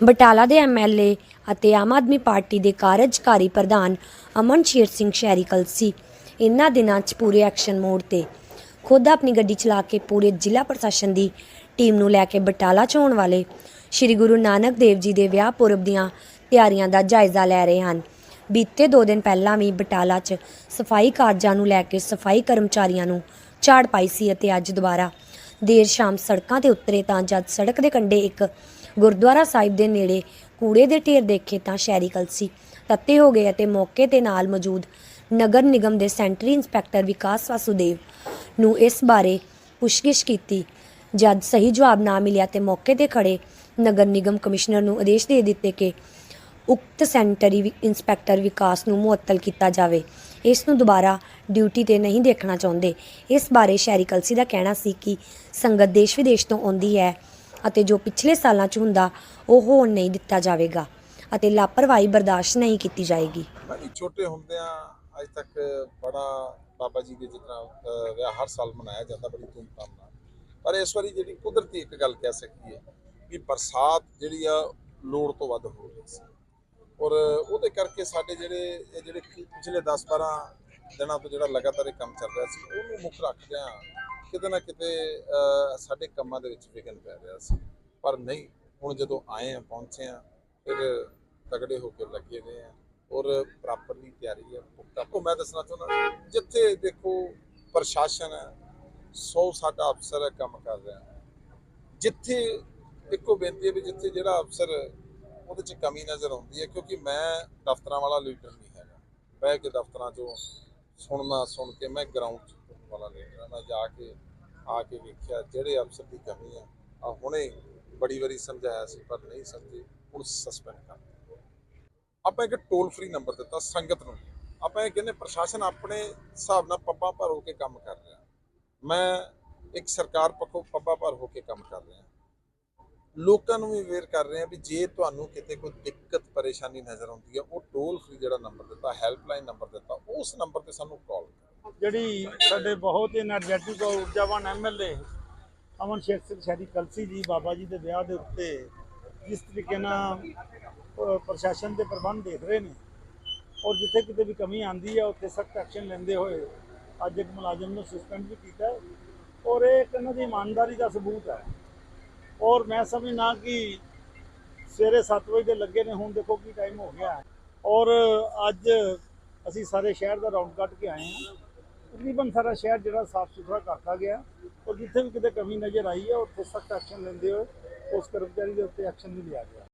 ਬਟਾਲਾ ਦੇ ਐਮਐਲਏ ਅਤੇ ਆਮ ਆਦਮੀ ਪਾਰਟੀ ਦੇ ਕਾਰਜਕਾਰੀ ਪ੍ਰਧਾਨ ਅਮਨ ਸ਼ੇਰ ਸਿੰਘ ਸ਼ਹਿਰੀ ਕਲਸੀ ਇਨ੍ਹਾਂ ਦਿਨਾਂ 'ਚ ਪੂਰੇ ਐਕਸ਼ਨ ਮੋਡ ਤੇ। ਖੁਦ ਆਪਣੀ ਗੱਡੀ ਚਲਾ ਕੇ ਪੂਰੇ ਜ਼ਿਲ੍ਹਾ ਪ੍ਰਸ਼ਾਸਨ ਦੀ ਟੀਮ ਨੂੰ ਲੈ ਕੇ ਬਟਾਲਾ 'ਚ ਆਉਣ ਵਾਲੇ ਸ੍ਰੀ ਗੁਰੂ ਨਾਨਕ ਦੇਵ ਜੀ ਦੇ ਵਿਆਹ ਪੁਰਬ ਦੀਆਂ ਤਿਆਰੀਆਂ ਦਾ ਜਾਇਜ਼ਾ ਲੈ ਰਹੇ ਹਨ। ਬੀਤੇ 2 ਦਿਨ ਪਹਿਲਾਂ ਵੀ ਬਟਾਲਾ 'ਚ ਸਫ਼ਾਈ ਕਾਰਜਾਂ ਨੂੰ ਲੈ ਕੇ ਸਫ਼ਾਈ ਕਰਮਚਾਰੀਆਂ ਨੂੰ ਝਾੜ ਪਾਈ ਸੀ ਅਤੇ ਅੱਜ ਦੁਬਾਰਾ ਦੇਰ ਸ਼ਾਮ ਸੜਕਾਂ ਤੇ ਉਤਰੇ ਤਾਂ ਜਦ ਸੜਕ ਦੇ ਕੰਢੇ ਇੱਕ ਗੁਰਦੁਆਰਾ ਸਾਹਿਬ ਦੇ ਨੇੜੇ ਕੂੜੇ ਦੇ ਢੇਰ ਦੇਖੇ ਤਾਂ ਸ਼ਹਿਰੀ ਕਲਸੀ ਤੱਤੇ ਹੋ ਗਏ ਅਤੇ ਮੌਕੇ ਤੇ ਨਾਲ ਮੌਜੂਦ ਨਗਰ ਨਿਗਮ ਦੇ ਸੈਂਟਰੀ ਇੰਸਪੈਕਟਰ ਵਿਕਾਸ ਵਾਸੁਦੇਵ ਨੂੰ ਇਸ ਬਾਰੇ ਪੁੱਛਗਿੱਛ ਕੀਤੀ। ਜਦ ਸਹੀ ਜਵਾਬ ਨਾ ਮਿਲਿਆ ਤੇ ਮੌਕੇ ਤੇ ਖੜੇ ਨਗਰ ਨਿਗਮ ਕਮਿਸ਼ਨਰ ਨੂੰ ਆਦੇਸ਼ ਦੇ ਦਿੱਤੇ ਕਿ ਉਕਤ ਸੈਂਟਰੀ ਇੰਸਪੈਕਟਰ ਵਿਕਾਸ ਨੂੰ ਮੁਅੱਤਲ ਕੀਤਾ ਜਾਵੇ। ਇਸ ਨੂੰ ਦੁਬਾਰਾ ਡਿਊਟੀ ਤੇ ਨਹੀਂ ਦੇਖਣਾ ਚਾਹੁੰਦੇ। ਇਸ ਬਾਰੇ ਸ਼ਹਿਰੀ ਕਲਸੀ ਦਾ ਕਹਿਣਾ ਸੀ ਕਿ ਸੰਗਤ ਦੇਸ਼ ਵਿਦੇਸ਼ ਤੋਂ ਆਉਂਦੀ ਹੈ। ਅਤੇ ਜੋ ਪਿਛਲੇ ਸਾਲਾਂ 'ਚ ਹੁੰਦਾ, ਉਹ ਹੋਣ ਨਹੀਂ ਦਿੱਤਾ ਜਾਵੇਗਾ ਅਤੇ ਲਾਪਰਵਾਹੀ ਬਰਦਾਸ਼ਤ ਨਹੀਂ ਕੀਤੀ ਜਾਏਗੀ। ਭਾਈ ਛੋਟੇ ਹੁੰਦਿਆਂ ਅੱਜ ਤੱਕ ਬੜਾ ਬਾਬਾ ਜੀ ਦੇ ਜਿਤਨਾ ਵਿਆਹ ਹਰ ਸਾਲ ਮਨਾਇਆ ਜਾਂਦਾ, ਬੜੀ ਧੂਮਧਾਮ ਨਾਲ। ਪਰ ਇਸ ਵਾਰੀ ਜਿਹੜੀ ਕੁਦਰਤੀ ਇੱਕ ਗੱਲ ਕਹਿ ਸਕੀ ਹੈ ਕਿ ਬਰਸਾਤ ਜਿਹੜੀ ਆ, ਲੋੜ ਤੋਂ ਵੱਧ ਹੋ ਗਈ ਸੀ। ਔਰ ਉਹਦੇ ਕਰਕੇ ਸਾਡੇ ਜਿਹੜੇ ਜਿਹੜੇ ਪਿਛਲੇ 10 12 ਦਿਨਾਂ ਤੋਂ ਜਿਹੜਾ ਲਗਾਤਾਰ ਇਹ ਕੰਮ ਚੱਲ ਰਿਹਾ ਸੀ, ਉਹਨੂੰ ਮੁੱਖ ਰੱਖਦਿਆਂ ਕਿਤੇ ਨਾ ਕਿਤੇ ਸਾਡੇ ਕੰਮਾਂ ਦੇ ਵਿੱਚ ਵਿਘਨ ਪੈ ਰਿਹਾ ਸੀ। ਪਰ ਨਹੀਂ, ਹੁਣ ਜਦੋਂ ਆਏ ਆ, ਪਹੁੰਚੇ ਆ, ਫਿਰ ਤਗੜੇ ਹੋ ਕੇ ਲੱਗੇ ਰਹੇ ਆ ਔਰ ਪ੍ਰੋਪਰਲੀ ਤਿਆਰੀ ਹੈ ਪੁਖਤਾ। ਕੋ ਮੈਂ ਦੱਸਣਾ ਚਾਹੁੰਦਾ, ਜਿੱਥੇ ਦੇਖੋ ਪ੍ਰਸ਼ਾਸਨ ਹੈ 100 ਸਾਡਾ ਅਫਸਰ ਹੈ ਕੰਮ ਕਰ ਰਿਹਾ। ਜਿੱਥੇ ਇੱਕੋ ਬੇਨਤੀ ਹੈ ਵੀ ਜਿੱਥੇ ਜਿਹੜਾ ਅਫਸਰ, ਉਹਦੇ 'ਚ ਕਮੀ ਨਜ਼ਰ ਆਉਂਦੀ ਹੈ, ਕਿਉਂਕਿ ਮੈਂ ਦਫ਼ਤਰਾਂ ਵਾਲਾ ਲੀਡਰ ਨਹੀਂ ਹੈਗਾ। ਬਹਿ ਕੇ ਦਫ਼ਤਰਾਂ 'ਚੋਂ ਸੁਣਨਾ ਸੁਣ ਕੇ ਮੈਂ ਗਰਾਊਂਡ 'ਚ ਵਾਲਾ ਲੀਡਰਾਂ ਹਾਂ ਜਾ ਕੇ, ਆ ਕੇ ਵੇਖਿਆ, ਜਿਹੜੇ ਅਫਸਰ ਦੀ ਕਮੀ ਹੈ ਆ ਹੁਣੇ ਬੜੀ ਵਾਰੀ ਸਮਝਾਇਆ ਸੀ, ਪਰ ਨਹੀਂ ਸਮਝੇ, ਹੁਣ ਸਸਪੈਂਡ ਕਰ ਆਪਾਂ ਇੱਕ ਟੋਲ ਫ੍ਰੀ ਨੰਬਰ ਦਿੱਤਾ, ਸੰਗਤ ਨੂੰ। ਆਪਾਂ ਇਹ ਕਹਿੰਦੇ, ਪ੍ਰਸ਼ਾਸਨ ਆਪਣੇ ਹਿਸਾਬ ਨਾਲ ਪੱਬਾਂ ਭਰ ਹੋ ਕੇ ਕੰਮ ਕਰ ਰਿਹਾ। ਮੈਂ ਇੱਕ ਸਰਕਾਰ ਪੱਖੋਂ ਪੱਬਾਂ ਭਰ ਹੋ ਕੇ ਕੰਮ ਕਰ ਰਿਹਾ। ਲੋਕਾਂ ਨੂੰ ਵੀ ਅਵੇਅਰ ਕਰ ਰਹੇ ਆ ਵੀ ਜੇ ਤੁਹਾਨੂੰ ਕਿਤੇ ਕੋਈ ਦਿੱਕਤ, ਪਰੇਸ਼ਾਨੀ ਨਜ਼ਰ ਆਉਂਦੀ ਹੈ, ਉਹ ਟੋਲ ਫ੍ਰੀ ਜਿਹੜਾ ਨੰਬਰ ਦਿੱਤਾ ਹੈਲਪਲਾਈਨ ਨੰਬਰ ਦਿੱਤਾ, ਉਸ ਨੰਬਰ ਤੇ ਸਾਨੂੰ ਕਾਲ ਜਿਹੜੀ ਸਾਡੇ ਬਹੁਤ એનર્ਜੈਟਿਕ ਔਰ ਊਰਜਾਵਾਨ ਐਮਐਲਏ ਅਮਨ ਸ਼ੇਖ ਸਿੰਘ ਸ਼ਾਦੀ ਕਲਸੀ ਜੀ, ਬਾਬਾ ਜੀ ਦੇ ਵਿਆਹ ਦੇ ਉੱਤੇ ਜਿਸ ਤਰੀਕੇ ਨਾਲ ਪ੍ਰਸ਼ਾਸਨ ਦੇ ਪ੍ਰਬੰਧ ਦੇਖ ਰਹੇ ਨੇ ਔਰ ਜਿੱਥੇ ਕਿਤੇ ਵੀ ਕਮੀ ਆਂਦੀ ਹੈ, ਉੱਥੇ ਸਖਤ ਐਕਸ਼ਨ ਲੈਂਦੇ ਹੋਏ ਅੱਜ ਇੱਕ ਮੁਲਾਜ਼ਮ ਨੂੰ ਸਸਪੈਂਡ ਵੀ ਕੀਤਾ ਔਰ ਇਹ ਇਹਨਾਂ ਦੀ ਇਮਾਨਦਾਰੀ ਦਾ ਸਬੂਤ ਹੈ ਔਰ ਮੈਂ ਸਮਝਣਾ ਕਿ ਸਵੇਰੇ 7 ਵਜੇ ਦੇ ਲੱਗੇ ਨੇ, ਹੁਣ ਦੇਖੋ ਕੀ ਟਾਈਮ ਹੋ ਗਿਆ ਔਰ ਅੱਜ ਅਸੀਂ ਸਾਰੇ ਸ਼ਹਿਰ ਦਾ ਰਾਉਂਡ ਕੱਟ ਕੇ ਆਏ ਹਾਂ। ਤਕਰੀਬਨ ਸਾਰਾ ਸ਼ਹਿਰ ਜਿਹੜਾ ਸਾਫ਼ ਸੁਥਰਾ ਕਰਤਾ ਗਿਆ। ਔਰ ਜਿੱਥੇ ਵੀ ਕਿਤੇ ਕਮੀ ਨਜ਼ਰ ਆਈ ਹੈ, ਉੱਥੇ ਸਖਤ ਐਕਸ਼ਨ ਲੈਂਦੇ ਹੋਏ ਉਸ ਕਰਮਚਾਰੀ ਦੇ ਉੱਤੇ ਐਕਸ਼ਨ ਵੀ ਲਿਆ ਗਿਆ।